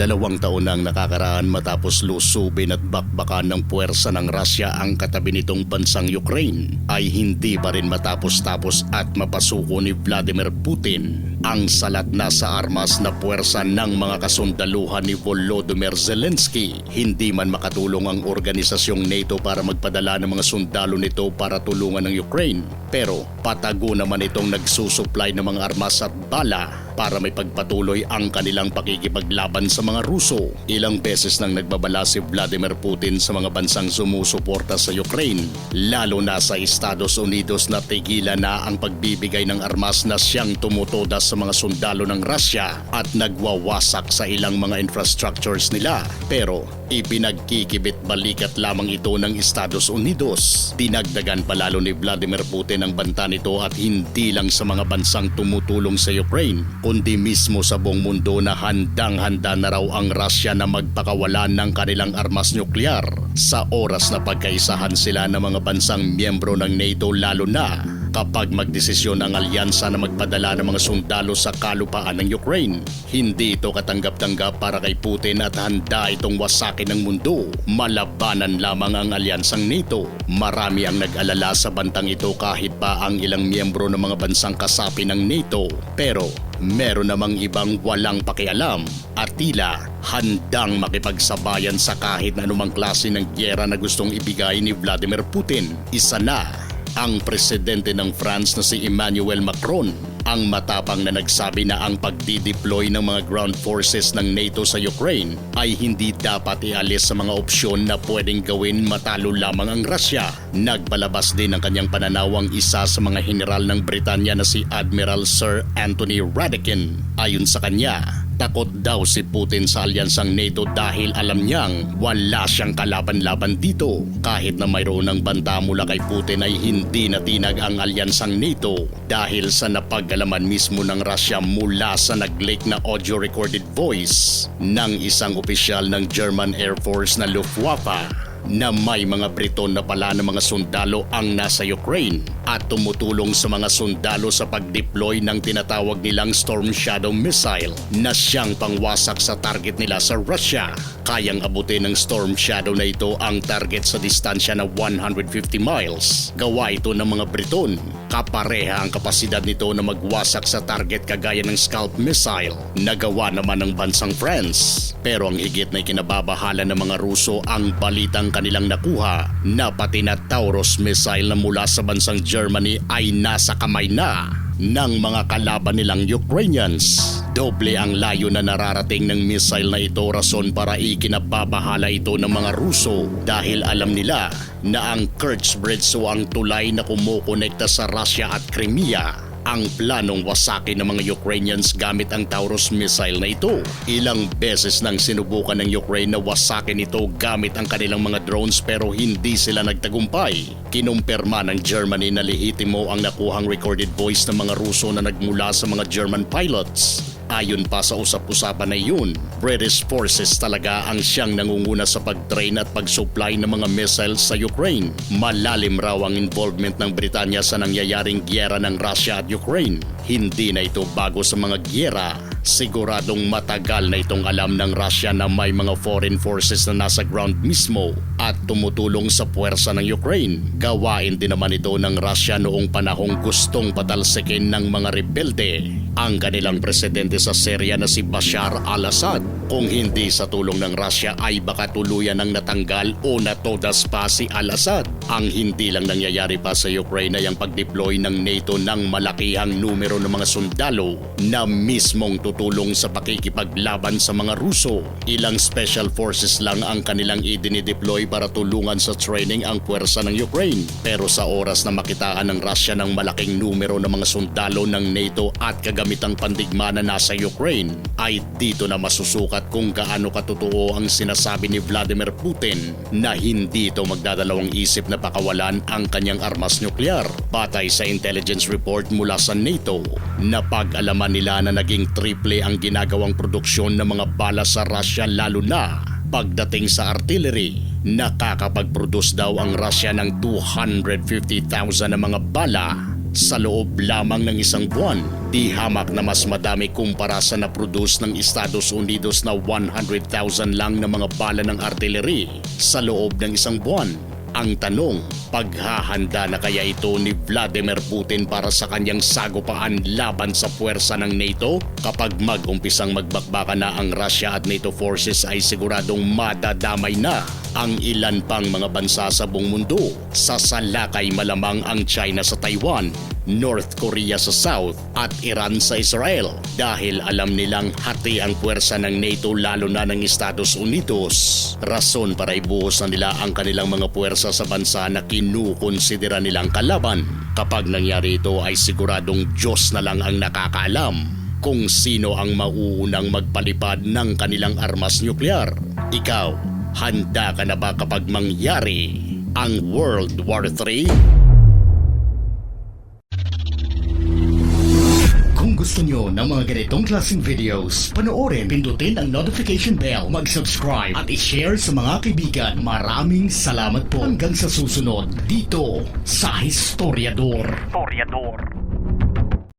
Dalawang taon nang nakakaraan matapos lusubin at bakbakan ng puwersa ng Russia ang katabi nitong bansang Ukraine ay hindi pa rin matapos-tapos at mapasuko ni Vladimir Putin ang salat na sa armas na puwersa ng mga kasundaluhan ni Volodymyr Zelensky. Hindi man makatulong ang organisasyong NATO para magpadala ng mga sundalo nito para tulungan ng Ukraine pero patago naman itong nagsusupply ng mga armas at bala para may pagpatuloy ang kanilang pakikipaglaban sa mga Ruso. Ilang beses nang nagbabala si Vladimir Putin sa mga bansang sumusuporta sa Ukraine, lalo na sa Estados Unidos na tigilan na ang pagbibigay ng armas na siyang tumutoda sa mga sundalo ng Russia at nagwawasak sa ilang mga infrastructures nila. Pero ipinagkikibit balikat lamang ito ng Estados Unidos. Dinagdagan pa lalo ni Vladimir Putin ang banta nito at hindi lang sa mga bansang tumutulong sa Ukraine, kundi mismo sa buong mundo na handang-handa na raw ang Russia na magpakawalan ng kanilang armas nuklear sa oras na pagkaisahan sila ng mga bansang miyembro ng NATO lalo na kapag magdesisyon ang alyansa na magpadala ng mga sundalo sa kalupaan ng Ukraine. Hindi ito katanggap-tanggap para kay Putin at handa itong wasakin ng mundo. Malabanan lamang ang alyansang NATO. Marami ang nag-alala sa bantang ito kahit pa ang ilang miyembro ng mga bansang kasapi ng NATO. Pero meron namang ibang walang pakialam at tila handang makipagsabayan sa kahit na anumang klase ng gyera na gustong ibigay ni Vladimir Putin. Isa na ang presidente ng France na si Emmanuel Macron ang matapang na nagsabi na ang pagdideploy ng mga ground forces ng NATO sa Ukraine ay hindi dapat ialis sa mga opsyon na pwedeng gawin matalo lamang ang Russia. Nagpalabas din ng kanyang pananawang isa sa mga general ng Britanya na si Admiral Sir Anthony Radakin. Ayon sa kanya, takot daw si Putin sa alyansang NATO dahil alam niyang wala siyang kalaban-laban dito. Kahit na mayroon ng banta mula kay Putin ay hindi natinag ang alyansang NATO dahil sa napagalaman mismo ng Russia mula sa nag-leak na audio recorded voice ng isang opisyal ng German Air Force na Luftwaffe na may mga Briton na pala ng mga sundalo ang nasa Ukraine at tumutulong sa mga sundalo sa pag-deploy ng tinatawag nilang Storm Shadow missile na siyang pangwasak sa target nila sa Russia. Kayang abutin ng Storm Shadow na ito ang target sa distansya na 150 miles. Gawa ito ng mga Briton. Kapareha ang kapasidad nito na magwasak sa target kagaya ng Scalp missile na gawa naman ng bansang France. Pero ang higit na ikinababahala ng mga Ruso ang balitang kanilang nakuha na pati na Taurus missile na mula sa bansang Germany ay nasa kamay na ng mga kalaban nilang Ukrainians. Doble ang layo na nararating ng missile na ito rason para ikinababahala ito ng mga Ruso dahil alam nila na ang Kerch Bridge o ang tulay na kumukonekta sa Russia at Crimea ang planong wasakin ng mga Ukrainians gamit ang Taurus missile na ito. Ilang beses nang sinubukan ng Ukraine na wasakin ito gamit ang kanilang mga drones pero hindi sila nagtagumpay. Kinumpirma ng Germany na lehitimo ang nakuhang recorded voice ng mga Ruso na nagmula sa mga German pilots. Ayon pa sa usap-usapan na yun, British forces talaga ang siyang nangunguna sa pag-train at pag-supply ng mga missiles sa Ukraine. Malalim raw ang involvement ng Britanya sa nangyayaring gyera ng Russia at Ukraine. Hindi na ito bago sa mga gyera. Siguradong matagal na itong alam ng Russia na may mga foreign forces na nasa ground mismo at tumutulong sa puwersa ng Ukraine. Gawain din naman ito ng Russia noong panahong gustong patalsikin ng mga rebelde ang kanilang presidente sa Syria na si Bashar al-Assad. Kung hindi sa tulong ng Russia ay baka tuluyan ng natanggal o natodas pa si al-Assad. Ang hindi lang nangyayari pa sa Ukraine ay ang pag-deploy ng NATO ng malakihang numero ng mga sundalo na mismong tutulong sa pakikipaglaban sa mga Ruso. Ilang special forces lang ang kanilang idinideploy para tulungan sa training ang puwersa ng Ukraine. Pero sa oras na makitaan ng Russia ng malaking numero ng mga sundalo ng NATO at kagamitang pandigma na nasa Ukraine, ay dito na masusukat kung gaano katotoo ang sinasabi ni Vladimir Putin na hindi ito magdadalawang isip na pakawalan ang kanyang armas nuklear. Batay sa intelligence report mula sa NATO, napag-alaman nila na naging 3 simple ang ginagawang produksyon ng mga bala sa Russia lalo na pagdating sa artillery. Nakakapag-produce daw ang Russia ng 250,000 na mga bala sa loob lamang ng isang buwan. Di hamak na mas madami kumpara sa na-produce ng Estados Unidos na 100,000 lang na mga bala ng artillery sa loob ng isang buwan. Ang tanong, paghahanda na kaya ito ni Vladimir Putin para sa kanyang sagupaan laban sa puwersa ng NATO? Kapag mag-umpisang magbakbaka na ang Russia at NATO forces ay siguradong madadamay na ang ilan pang mga bansa sa buong mundo. Sa salakay malamang ang China sa Taiwan, North Korea sa South at Iran sa Israel dahil alam nilang hati ang puwersa ng NATO lalo na ng Estados Unidos. Rason para ibuhos na nila ang kanilang mga puwersa sa bansa na kinukonsidera nilang kalaban. Kapag nangyari ito ay siguradong Diyos na lang ang nakakaalam kung sino ang mauunang magpalipad ng kanilang armas nuklear. Ikaw, handa ka na ba kapag mangyari ang World War III? Kung gusto nyo ng mga ganitong klaseng videos, panoorin, pindutin ang notification bell, mag-subscribe at i-share sa mga kaibigan. Maraming salamat po hanggang sa susunod dito sa Historiador. Historiador.